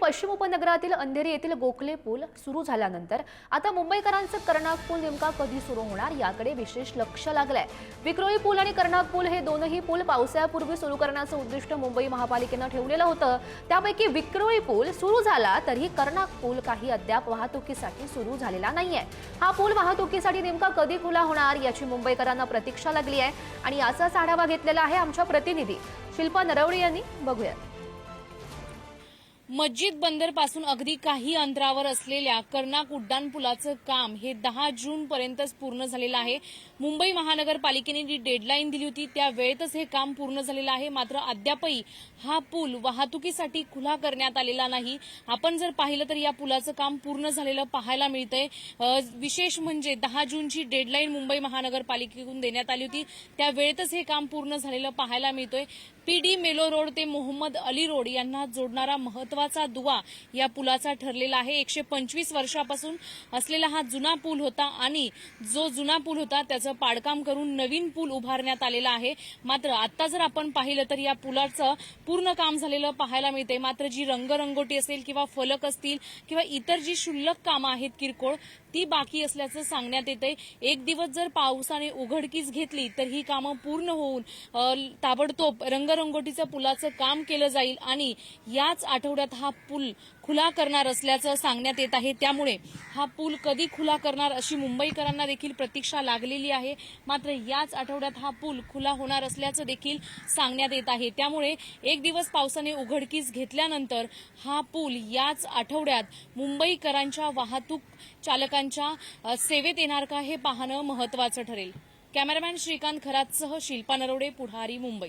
पश्चिम उपनगरातील अंधेरी येथील गोखले पूल सुरू झाल्यानंतर आता मुंबईकरांचं कर्णाक पूल नेमका कधी सुरू होणार याकडे विशेष लक्ष लागलंय. विक्रोळी पूल आणि कर्णाक पूल हे दोनही पूल पावसाळ्यापूर्वी सुरू करण्याचं उद्दिष्ट मुंबई महापालिकेनं ठेवलेलं होतं. त्यापैकी विक्रोळी पूल सुरू झाला तरीही कर्णाक पूल काही अद्याप वाहतुकीसाठी सुरू झालेला नाहीये. हा पूल वाहतुकीसाठी नेमका कधी खुला होणार याची मुंबईकरांना प्रतीक्षा लागली आहे आणि याचाच आढावा घेतलेला आहे आमच्या प्रतिनिधी शिल्पा नरवणे यांनी. बघूयात. मस्जिद बंदरपासून अगदी काही अंतरावर असलेल्या कर्नाक उड्डाणपुलाचं काम हे दहा जून पर्यंतच पूर्ण झालेलं आहे. मुंबई महानगरपालिकेने जी डेडलाईन दिली होती त्या वेळेतच हे काम पूर्ण झालेलं आहे. मात्र अद्यापही हा पूल वाहतुकीसाठी खुला करण्यात आलेला नाही. आपण जर पाहिलं तर या पुलाचं काम पूर्ण झालेलं पाहायला मिळतंय. विशेष म्हणजे दहा जूनची डेडलाईन मुंबई महानगरपालिकेकडून देण्यात आली होती. त्या वेळेतच हे काम पूर्ण झालेलं पाहायला मिळतोय. पीडी मेलो रोड ते मोहम्मद अली रोड यांना जोडणारा महत्त्वाचा दुवा या पुलाचा ठरलेला आहे. एकशे पंचवीस वर्षापासून असलेला हा जुना पूल होता आणि जो जुना पूल होता त्याचं पाडकाम करून नवीन पूल उभारण्यात आलेला आहे. मात्र आता जर आपण पाहिलं तर या पुलाचं पूर्ण काम झालेलं पाहायला मिळते मात्र जी रंगरंगोटी असेल किंवा फलक असतील किंवा इतर जी क्षुल्लक कामं आहेत किरकोळ ती बाकी असल्याचं सांगण्यात येतंय. एक दिवस जर पावसाने उघडकीस घेतली तर ही कामं पूर्ण होऊन ताबडतोब रंग रंगोटीचं पुलाचं काम केलं जाईल आणि याच आठवड्यात हा पूल खुला करणार असल्याचं सांगण्यात येत आहे. त्यामुळे हा पूल कधी खुला करणार अशी मुंबईकरांना देखील प्रतीक्षा लागलेली आहे. मात्र याच आठवड्यात हा पूल खुला होणार असल्याचं देखील सांगण्यात येत आहे. त्यामुळे एक दिवस पावसाने उघडकीस घेतल्यानंतर हा पूल याच आठवड्यात मुंबईकरांच्या वाहतूक चालकांच्या सेवेत येणार का हे पाहणं महत्वाचं ठरेल. कॅमेरामॅन श्रीकांत खरातसह शिल्पा नरोडे पुढारी मुंबई.